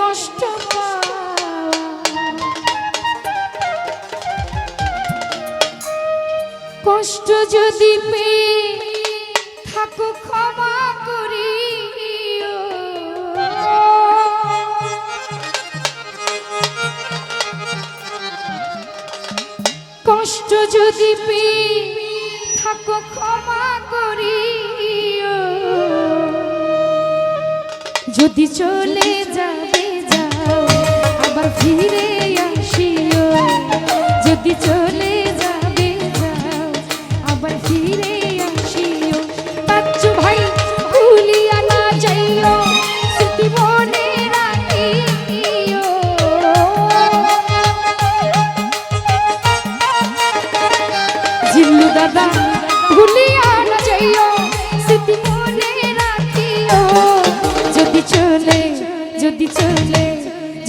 কষ্ট কষ্ট যদি পেয়ে থাকো ক্ষমা করি কষ্ট যদি পেয়ে থাকো ক্ষমা করি যদি চলে আবার ফিরে আসিও। যদি চলে যাবে, যাও। আবার ফিরে আসিও। বাচ্চু ভাই, ভুলিয়া না যাইও। স্মৃতি মনে রাখিও। জিল্লু দাদা, ভুলিয়া না যাইও। স্মৃতি মনে রাখিও। যদি চলে যদি চলে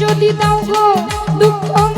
যদি দাও গো দুঃখ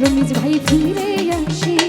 রমিজ ভাই ফিরে আসিও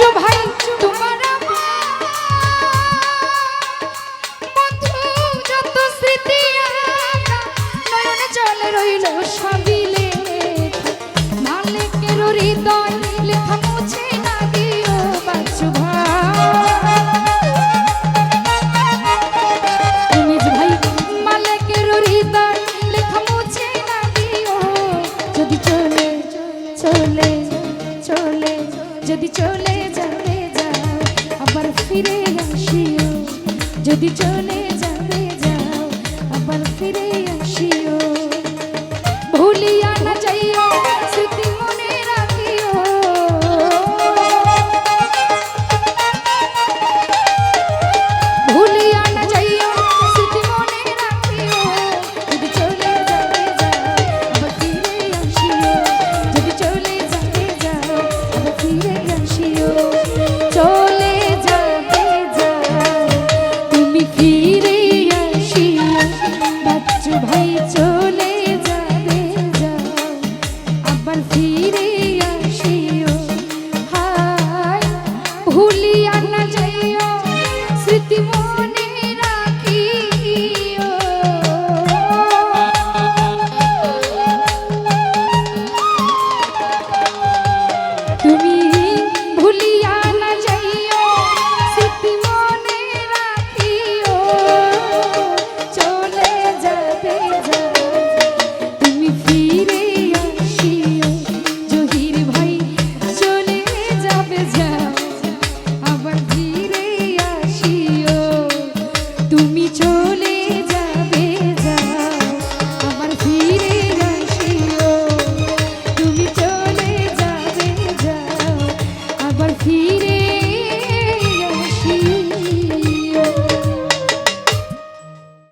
বাচ্চু ভাই